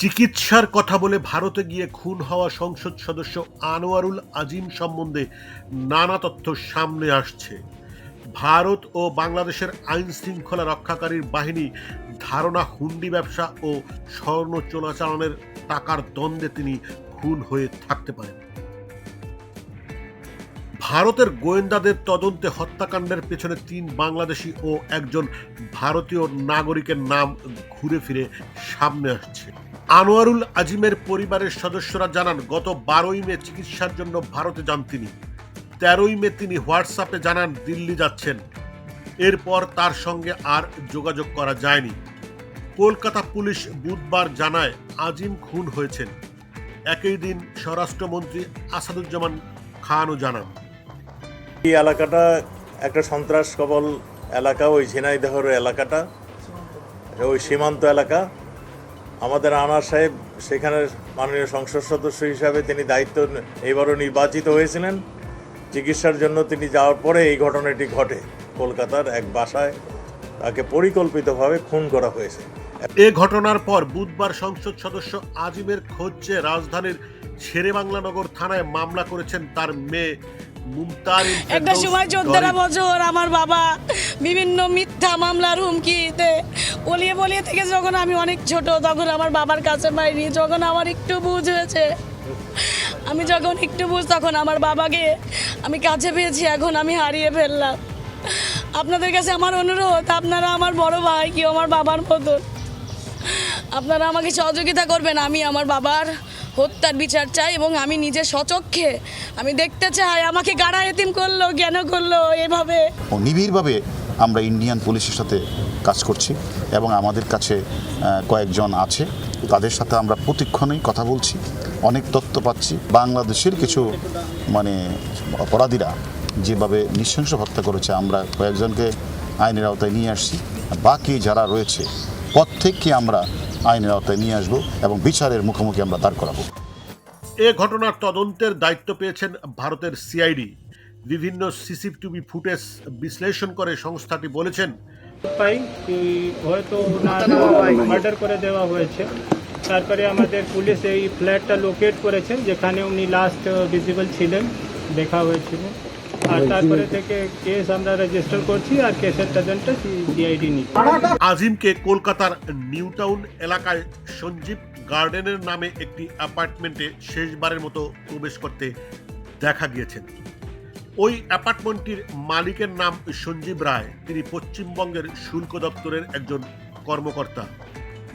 চিকিৎসার কথা বলে ভারতে গিয়ে খুন হওয়া সংসদ সদস্য আনোয়ারুল আজিম সম্বন্ধে নানা তথ্য সামনে আসছে। ভারত ও বাংলাদেশের আইন শৃঙ্খলা রক্ষাকারীর বাহিনী ধারণা হুন্ডি ব্যবসা ও স্বর্ণ চোরাচালানের টাকার দ্বন্দ্বে তিনি খুন হয়ে থাকতে পারেন। ভারতের গোয়েন্দাদের তদন্তে হত্যাকাণ্ডের পেছনে তিন বাংলাদেশি ও একজন ভারতীয় নাগরিকের নাম ঘুরে ফিরে সামনে আসছে। আনোয়ারুল আজিমের পরিবারের সদস্যরা জানান, গত বারোই মে চিকিৎসার জন্য ভারতে যান তিনি। তেরোই মে তিনি হোয়াটসঅ্যাপে জানান, দিল্লি যাচ্ছেন। এরপর তার সঙ্গে আর যোগাযোগ করা যায়নি। কলকাতা পুলিশ বুধবার জানায়, আজিম খুন হয়েছেন। একই দিন স্বরাষ্ট্রমন্ত্রী আসাদুজ্জামান খানও জানান। এই এলাকাটা একটা সন্ত্রাস কবল এলাকা, ওই ঝিনাইদহর এলাকাটা, ওই সীমান্ত এলাকা। আমাদের আনার সাহেব সেখানে মাননীয় সংসদ সদস্য হিসাবে তিনি দায়িত্ব এইবারও নির্বাচিত হয়েছিলেন। চিকিৎসার জন্য তিনি যাওয়ার পরে এই ঘটনাটি ঘটে। কলকাতার এক বাসায় তাকে পরিকল্পিতভাবে খুন করা হয়েছে। এ ঘটনার পর বুধবার সংসদ সদস্য আজিমের খোঁজ চেয়ে রাজধানীর শেরেবাংলানগর থানায় মামলা করেছেন তার মেয়ে মুমতারিন একটা সময় চোদ্দটা ডরি। বছর আমার বাবা বিভিন্ন মিথ্যা মামলার হুমকিতে বলিয়ে বলিয়ে থেকে যখন আমি অনেক ছোট, তখন আমার বাবার কাছে পাইনি, যখন আমার একটু বুঝ হয়েছে। আমি যখন একটু বুঝ, তখন আমার বাবাকে আমি কাছে পেয়েছি, এখন আমি হারিয়ে ফেললাম। আপনাদের কাছে আমার অনুরোধ, আপনারা আমার বড় ভাই কি আমার বাবার মতন আপনারা আমাকে সহযোগিতা করবেন, আমি আমার বাবার হত্যার বিচার চাই এবং আমি নিজে সচক্ষে, আমি দেখতে চাই, আমাকে গাড়া এতিম করল, কেন করল, এভাবে। নিবিড়ভাবে আমরা ইন্ডিয়ান পুলিশের সাথে কাজ করছি এবং আমাদের কাছে কয়েকজন আছে। তাদের সাথে আমরা প্রতিক্ষণেই কথা বলছি, অনেক তথ্য পাচ্ছি। বাংলাদেশের কিছু মানে অপরাধীরা যেভাবে নৃশংস হত্যা করেছে, আমরা কয়েকজনকে আইনের আওতায় নিয়ে আসছি। বাকি যারা রয়েছে, প্রত্যেককে আমরা আইনের আওতায় নিয়ে আসব এবং বিচারের মুখোমুখি আমরা দাঁড় করাবো। এ ঘটনার তদন্তের দায়িত্ব পেয়েছেন ভারতের সিআইডি। বিভিন্ন সিসিটিভি ফুটেজ বিশ্লেষণ করে সংস্থাটি বলেছেন পাই কি হয়তো ওনার মার্ডার করে দেওয়া হয়েছে। তারপরে আমাদের পুলিশ এই ফ্ল্যাটটা লোকেট করেছেন যেখানে উনি লাস্ট ভিজিবল ছিলেন দেখা হয়েছিল। আর তারপরে থেকে কেস আমরা রেজিস্টার করছি আর কেসের তদন্ত সিআইডি নিচ্ছে আজিমকে কলকাতার নিউ টাউন এলাকায় সঞ্জীব গার্ডেনের নামে একটি অ্যাপার্টমেন্টে শেষবারের মতো প্রবেশ করতে দেখা গিয়েছেন ওই অ্যাপার্টমেন্টটির মালিকের নাম সঞ্জীব রায়। তিনি পশ্চিমবঙ্গের শুল্ক দপ্তরের একজন কর্মকর্তা।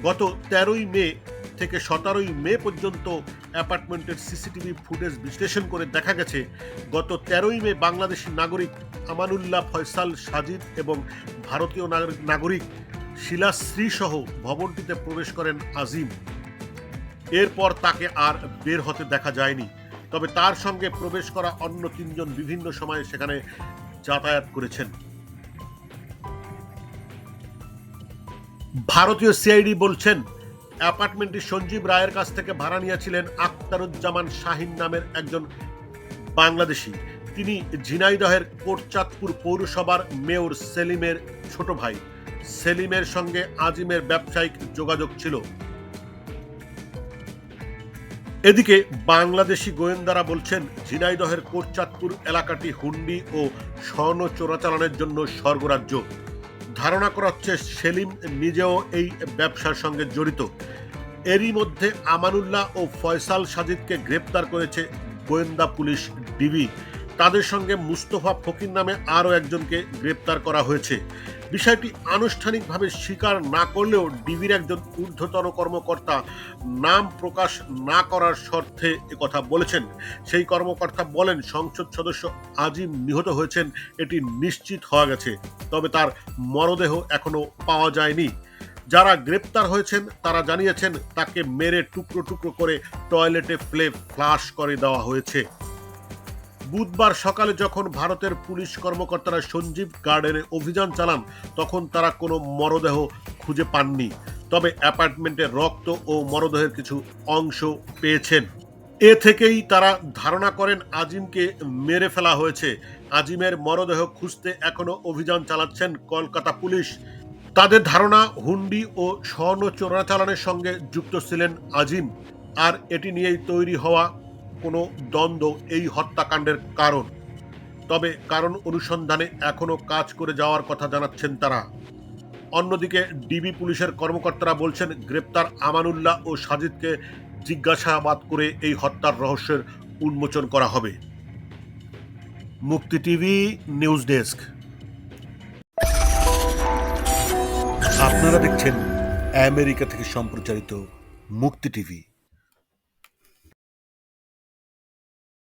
গত তেরোই মে থেকে সতেরোই মে পর্যন্ত অ্যাপার্টমেন্টের সিসিটিভি ফুটেজ বিশ্লেষণ করে দেখা গেছে, গত তেরোই মে বাংলাদেশি নাগরিক আমানুল্লাহ ফয়সাল সাজিদ এবং ভারতীয় নাগরিক- শিলাশ্রী সহ ভবনটিতে প্রবেশ করেন আজিম। এরপর তাকে আর বের হতে দেখা যায়নি। তবে তার সঙ্গে প্রবেশ করা অন্য তিনজন বিভিন্ন সময়ে সেখানে যাতায়াত করেছেন। ভারতীয় সিআইডি বলছেন, অ্যাপার্টমেন্টটি সঞ্জীব রায়ের কাছ থেকে ভাড়া নিয়েছিলেন আক্তারুজ্জামান শাহিন নামের একজন বাংলাদেশি। তিনি ঝিনাইদহের কোটচাঁদপুর পৌরসভার মেয়র সেলিমের ছোট ভাই। সেলিমের সঙ্গে আজিমের ব্যবসায়িক যোগাযোগ ছিল। এদিকে বাংলাদেশি গোয়েন্দারা বলছেন, ঝিনাইদহের কোটচাঁদপুর এলাকাটি হুন্ডি ও স্বর্ণ চোরাচালানের জন্য স্বর্গরাজ্য। ধারণা করা হচ্ছে সেলিম নিজেও এই ব্যবসার সঙ্গে জড়িত। এরই মধ্যে আমানুল্লাহ ও ফয়সাল সাজিদকে গ্রেপ্তার করেছে গোয়েন্দা পুলিশ ডিবি। তাদের সঙ্গে মুস্তফা ফকির নামে আরও একজনকে গ্রেপ্তার করা হয়েছে। বিষয়টি আনুষ্ঠানিকভাবে স্বীকার না করলেও ডিবির একজন ঊর্ধ্বতন কর্মকর্তা নাম প্রকাশ না করার শর্তে কথা বলেছেন। সেই কর্মকর্তা বলেন, সংসদ সদস্য আজিম নিহত হয়েছেন, এটি নিশ্চিত হওয়া গেছে, তবে তার মরদেহ এখনও পাওয়া যায়নি। যারা গ্রেপ্তার হয়েছেন, তারা জানিয়েছেন, তাকে মেরে টুকরো টুকরো করে টয়লেটে ফ্লে, ফ্লাশ করে দেওয়া হয়েছে। বুধবার সকালে যখন ভারতের পুলিশ কর্মকর্তারা সঞ্জীব গার্ডেনে অভিযান চালান, তখন তারা কোনো মরদেহ খুঁজে পাননি। তবে অ্যাপার্টমেন্টে রক্ত ও মরদেহের কিছু অংশ পেয়েছেন। এ থেকেই তারা ধারণা করেন আজিমকে মেরে ফেলা হয়েছে। আজিমের মরদেহ খুঁজতে এখনও অভিযান চালাচ্ছেন কলকাতা পুলিশ। তাদের ধারণা, হুন্ডি ও স্বর্ণ চোরাচালানের সঙ্গে যুক্ত ছিলেন আজিম। আর এটি নিয়েই তৈরি হওয়া কোনো দ্বন্দ্ব এই হত্যাকাণ্ডের কারণ। তবে কারণ অনুসন্ধানে এখনও কাজ করে যাওয়ার কথা জানাচ্ছেন তারা। অন্যদিকে ডিবি পুলিশের কর্মকর্তারা বলছেন, গ্রেপ্তার আমানুল্লাহ ও সাজিদকে জিজ্ঞাসাবাদ করে এই হত্যার রহস্যের উন্মোচন করা হবে। মুক্তি টিভি নিউজ ডেস্ক। আপনারা দেখছেন আমেরিকা থেকে সম্প্রচারিত মুক্তি টিভি।